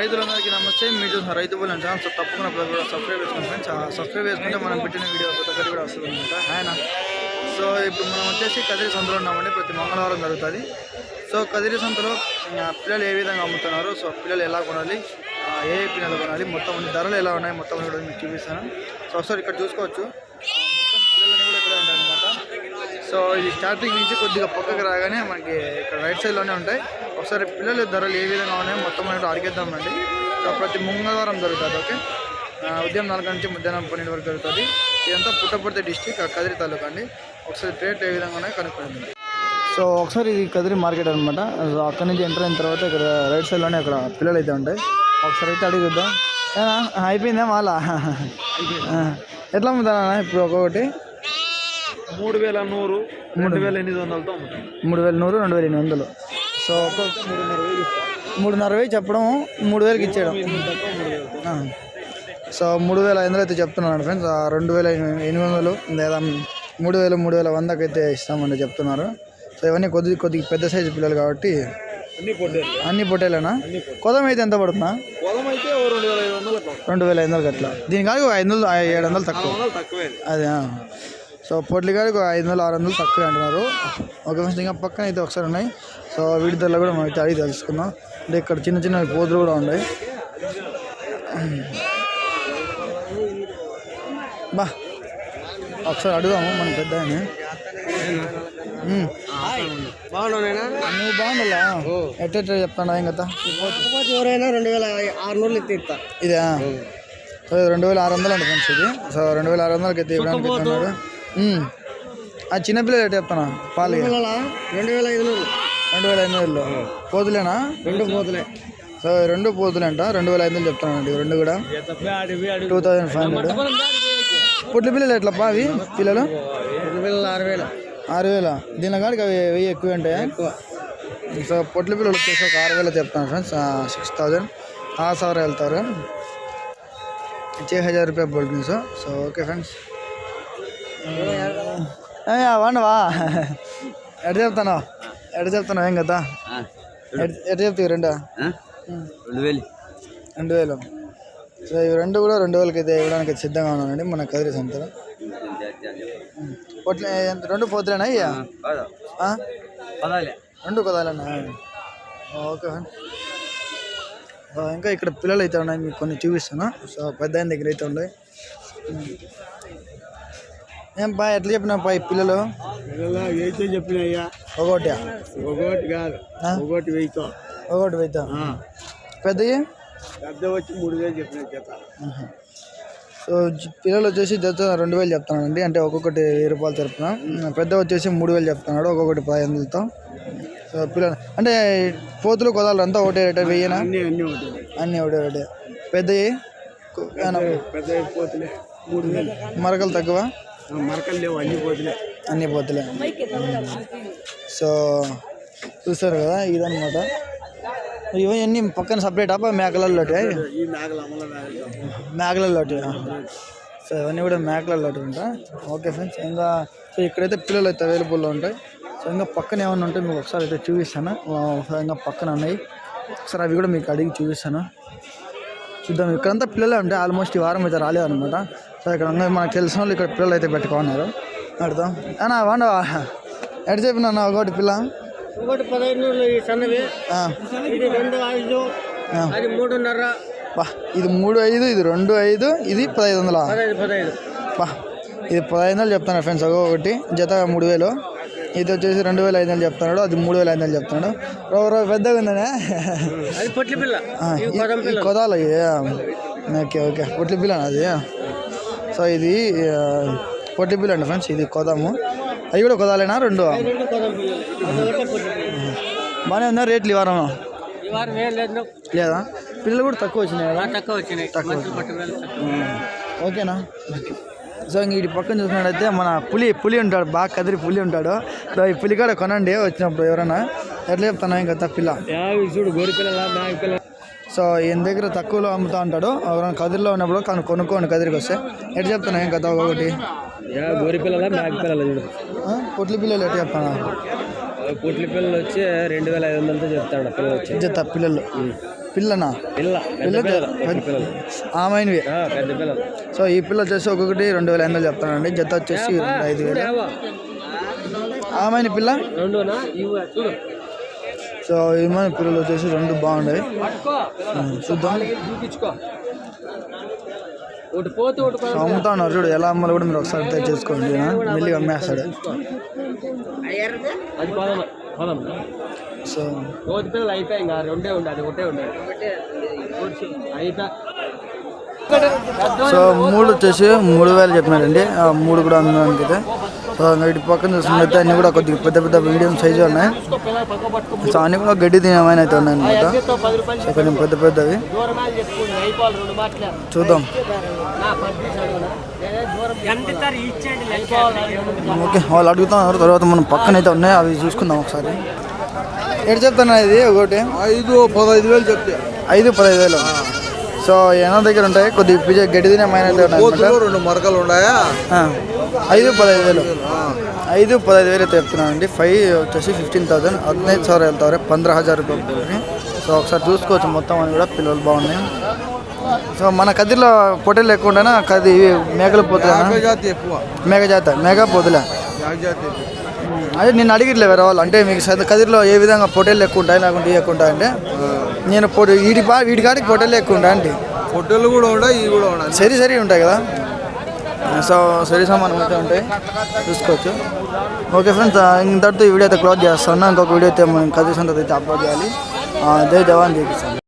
రైతులందరికీ నమస్తే. మీరు చూసిన రైతు బోల్ అంటే సో తప్పకుండా ప్రతి కూడా సబ్స్క్రైబ్ చేసుకోండి ఫ్రెండ్స్. సబ్స్క్రైబ్ చేసుకుంటే మనం పెట్టిన వీడియో దగ్గర కూడా వస్తుంది అనమాట ఆయన. సో ఇప్పుడు మనం వచ్చేసి కదిరి సంతలో ఉన్నామండి. ప్రతి మంగళవారం జరుగుతుంది. సో కదిరి సంతలో పిల్లలు ఏ విధంగా అమ్ముతున్నారు? సో పిల్లలు ఎలా కొనాలి? ఆ, ఏ ఏ పిల్లలు కొనాలి? మొత్తం అన్ని ధరలు ఎలా ఉన్నాయి? మొత్తం కూడా మీకు చూపిస్తాను. సో ఒకసారి ఇక్కడ చూసుకోవచ్చు. ఆ, మొత్తం కూడా ఇక్కడ ఉంటాను సో ఇది స్టార్టింగ్ నుంచి కొద్దిగా పక్కకు రాగానే మనకి ఇక్కడ రైట్ సైడ్లోనే ఉంటాయి. ఒకసారి పిల్లలు ధరలు ఏ విధంగా ఉన్నాయో మొత్తం అనేది అడిగేద్దామండి. సో ప్రతి మంగళవారం జరుగుతుంది ఓకే? ఉదయం నాలుగు నుంచి మధ్యాహ్నం పన్నెండు వరకు జరుగుతుంది. ఇదంతా పుట్టపర్తి డిస్టిక్ కదిరి తాలూకా అండి. ఒకసారి రేట్లు ఏ విధంగా ఉన్నాయో కనుక్కోండి సో ఒకసారి ఇది కదిరి మార్కెట్ అనమాట సో అక్కడి నుంచి ఎంటర్ అయిన తర్వాత ఇక్కడ రైట్ సైడ్లోనే అక్కడ పిల్లలు అయితే ఉంటాయి. ఒకసారి అయితే అడిగిద్దాం. ఏనా? అయిపోయిందా మాలా? ఎట్లా అమ్ముతానా ఇప్పుడు ఒక్కొక్కటి? మూడు వేల. నూరు రెండు వేల ఎనిమిది వందలతో అమ్ముతాం. మూడు వేల నూరు రెండు వేల ఎనిమిది వందలు. సో ఒక్కొక్క మూడున్నర వేలు చెప్పడం మూడు వేలకి ఇచ్చేయడం. సో మూడు వేల ఐదు వందలు అయితే చెప్తున్నాను ఫ్రెండ్స్. రెండు వేల ఎనిమిది వందలు లేదా మూడు వేలు మూడు వేల వందకి అయితే ఇస్తామని చెప్తున్నారు. సో ఇవన్నీ కొద్ది కొద్దిగా పెద్ద సైజు పిల్లలు కాబట్టి అన్ని పొట్టేలు అన్ని పొట్టేలేనా కొదం అయితే ఎంత పడుతుందా? రెండు వేల ఐదు వందలకు వందలకి అట్లా. దీని కాదు ఐదు వందలు ఏడు వందలు తక్కువ. వందలు అదే. సో పొట్లి కాడికి ఒక ఐదు వందలు ఆరు వందలు తక్కువ అంటున్నారు. ఒక ఫ్రెండ్స్ ఇంకా పక్కన అయితే ఒకసారి ఉన్నాయి. సో వీటి ధరలు కూడా మనం అయితే అడిగి తెలుసుకుందాం. అంటే ఇక్కడ చిన్న చిన్న పోతులు కూడా ఉన్నాయి. బా ఒకసారి అడుగుదాము మన పెద్ద ఆయన నువ్వు బాగుండాలా? ఎట్ట చెప్తాను ఏం కదా ఎవరైనా రెండు వేల ఆరు నూరు ఎత్తి ఇస్తా. ఇదే? సో రెండు వేల ఆరు వందలు అండి ఫ్రెండ్స్ ఇది. సో రెండు వేల ఆరు వందలకి అయితే ఇవ్వడానికి. ఆ చిన్నపిల్లలు ఎట్ చెప్తానా పాలు రెండు వేల ఐదు రెండు వేల ఐదు వేలు. పోతులేనా? రెండు పోతులే. సో రెండు పోతులు అంట రెండు వేల ఐదు వందలు చెప్తానండి రెండు కూడా. Two thousand five hundred. పుట్ల పిల్లలు ఎట్లా పావి పిల్లలు? ఆరు వేల. ఆరు వేల? దీని కాడికి అవి వెయ్యి ఎక్కువ ఉంటాయి? సో పొట్ల పిల్లలు వచ్చేసి ఒక ఆరు వేలు చెప్తాను ఫ్రెండ్స్. Six thousand. ఆ సార్ వెళ్తారు. छः హజార్ రూపాయలు పడుతుంది సో సో ఓకే ఫ్రెండ్స్. వాండవా ఎట చెప్తాను? ఎట చెప్తాను ఏం కదా ఎట చెప్తావు రెండు? రెండు వేలు. రెండు వేలు. సో ఇవి రెండు కూడా రెండు వేలకి అయితే ఇవ్వడానికి సిద్ధంగా ఉన్నానండి మన కదిరి సంతలో. రెండు పోతులేనా అయ్యా రెండు కదాలన్నా ఓకే ఇంకా ఇక్కడ పిల్లలు అయితే ఉన్నాయి మీకు కొన్ని చూపిస్తాను సో పెద్ద దగ్గర అయితే ఉన్నాయి. ఏం పా ఎట్లా చెప్పినా పా ఈ పిల్లలు? అయితే చెప్పినయ్యా. ఒకటి. ఒకటి కాదు ఒకటి వెయ్యితో. ఒకటి పెద్దవి పెద్ద వచ్చి మూడు వేలు చెప్పిన చేత సో పిల్లలు వచ్చేసి జత రెండు వేలు చెప్తానండి అంటే ఒక్కొక్కటి వెయ్యి రూపాయలు తరపున. పెద్ద వచ్చేసి మూడు వేలు చెప్తున్నాడు ఒక్కొక్కటి పది వందలతో. సో పిల్లలు అంటే పోతులు కొదాలు అంతా ఒకటే రేటే వెయ్యినా? అన్ని ఒకటే ఒకటే పెద్దవి మరకలు తక్కువ? మరకలు లేవు అన్ని పోతులే. అన్ని పోతులే. సో చూస్తారు కదా ఇదన్నమాట. ఇవన్నీ పక్కన సపరేట్ అప్ప మేకలలో ఈ మేకలు అమల మేకలు. మేకలలో సో ఇవన్నీ కూడా మేకలలో ఉంటా? ఓకే ఫ్రెండ్స్ ఇంకా సో ఇక్కడైతే పిల్లలు అయితే అవైలబుల్లో ఉంటాయి. సో ఇంకా పక్కన ఏమైనా ఉంటే మీకు ఒకసారి అయితే చూపిస్తాను. ఇంకా పక్కన ఉన్నాయి. ఒకసారి అవి కూడా మీకు అడిగి చూపిస్తాను. చూద్దాం ఇక్కడంతా పిల్లలే ఉంటాయి ఆల్మోస్ట్ ఈ వారం అయితే రాలేదన్నమాట. సో ఇక్కడ ఉన్న మనకు తెలిసిన వాళ్ళు ఇక్కడ పిల్లలు అయితే పెట్టుకున్నారు. అడుగుదాం. అన్నా ఎటు చెప్పినా ఒకటి పిల్ల. ఒకటి పదహైదు ఈ సన్నవి. ఇది రెండు ఐదు. ఆ. అది మూడున్నర. బా ఇది మూడు ఐదు ఇది రెండు ఐదు ఇది పదహైదు వందల? పదహైదు పదహైదు. బా ఇది పదహైదు వందలు చెప్తాను ఫ్రెండ్స్. ఒకటి జత మూడు వేలు. ఇది వచ్చేసి రెండు వేల ఐదు వందలు చెప్తున్నాడు. అది మూడు వేల ఐదు వందలు చెప్తున్నాడు. రో రో పెద్దగా ఉందనే? కొదాలు ఓకే ఓకే. పొట్లి పిల్ల అది? సో ఇది పిల్ల అండి ఫ్రెండ్స్ ఇది కొదాము. అవి కూడా కొదాలేనా రెండు? బాగానే ఉందా రేట్లు ఈ వారం? ఈ వారం ఏం లేదు పిల్లలు కూడా తక్కువ వచ్చినాయి కదా? తక్కువ వచ్చినాయి. తక్కువ ఓకేనా? సో ఇంక ఇటు పక్కన చూసినట్టయితే మన పులి పులి ఉంటాడు బాగా కదిరి పులి ఉంటాడు. సో ఈ పులి కూడా కొనండి వచ్చినప్పుడు ఎవరైనా. ఎట్లా చెప్తాను ఇంకా పిల్ల యాభై చూడు గొరి పిల్ల సో ఈయన దగ్గర తక్కువలో అమ్ముతా ఉంటాడు. ఎవరైనా కదిరిలో ఉన్నప్పుడు కానీ కొనుక్కోండి కదిరికి వస్తే. ఎట్లా చెప్తాను ఏం కథ ఒకటి? గొరి పిల్లల మేక పిల్లల చూడు? పొట్లి పిల్లలు ఎట్లా చెప్తాను? పుట్లి పిల్లలు వచ్చి రెండు వేల ఐదు వందలతో చెప్తాడు పిల్లలు వచ్చి. జత పిల్లలు. పిల్లనా? పిల్ల పిల్ల ఆమెనివి. పెద్ద పిల్లలు. సో ఈ పిల్ల వచ్చేసి ఒక్కొక్కటి రెండు వేల ఐదు వందలు చెప్తానండి. జత వచ్చేసి రెండు ఐదు వేలు. ఆమెని పిల్ల? సో ఈమె పిల్లలు వచ్చేసి రెండు బాగున్నాయి. చూద్దాం. చూపించుకో. ఒకటి పోతే ఒకటి సో అమ్ముతా ఉన్నారు చూడు ఎలా అమ్మాలో కూడా మీరు ఒకసారి అర్థం చేసుకోండి మెల్లిగా అమ్మేస్తాడు. సో రోజు పిల్లలు అయిపోయాయి ఇంకా రెండే ఉండే అది ఒకటే ఉండే. అయిపోయా. సో మూడు వచ్చేసి మూడు వేలు చెప్పినారండి. ఆ మూడు కూడా అమ్మడానికి అయితే ఇటు పక్కన చూసుకున్నట్లయితే అన్ని కూడా కొద్దిగా పెద్ద పెద్ద మీడియం సైజు ఉన్నాయి. సో అన్ని కూడా గడ్డి తినేమైనా అయితే ఉన్నాయి అనమాట సో కొంచెం పెద్ద పెద్దవి. చూద్దాం. ఓకే వాళ్ళు అడుగుతున్నారు. తర్వాత మనం పక్కన అయితే ఉన్నాయి. అవి చూసుకుందాం ఒకసారి. ఎటు చెప్తున్నా ఇది ఒకటి. ఐదు పదహైదు వేలు చెప్తే. ఐదు పదహైదు వేలు. సో ఏనా దగ్గర ఉంటాయి? కొద్దిగా గడ్డి కోతులు అన్నమాట. రెండు మరకలు ఉన్నాయా? ఐదు పదహైదు వేలు. ఐదు పదహైదు వేలు అయితే చెప్తున్నానండి. ఫైవ్ వచ్చేసి ఫిఫ్టీన్ థౌసండ్. హద్నైదు సార్ వెళ్తారు. పంద్రహ హజార్ రూపాయలు సో ఒకసారి చూసుకోవచ్చు. మొత్తం అని కూడా పిల్లలు బాగున్నాయి. సో మన కదిలో పొట్టెలు లేకుండా కది మేకలు పోతున్నాయి మేఘజాత మేఘ పోతులే? అదే నేను అడిగిట్లే వేరే వాళ్ళు. అంటే మీకు కదిరిలో ఏ విధంగా పొట్టెలు ఎక్కువ ఉంటాయి లేకుంటే ఎక్కువ అంటే నేను వీడి వీడి కాడికి పొట్టెలు ఎక్కువ ఉంటాయి అంటే. పొట్టెలు కూడా ఉంటాయి ఇవి కూడా సరి సరి ఉంటాయి కదా. సో సరి సమానం అయితే ఉంటాయి. చూసుకోవచ్చు. ఓకే ఫ్రెండ్స్ ఇంతటితో ఈ వీడియో అయితే క్లోజ్ చేస్తాను. ఇంకొక వీడియో అయితే మనం కలిసి అయితే అప్లోడ్ చేయాలి. జై జవాన్ చేపిస్తాను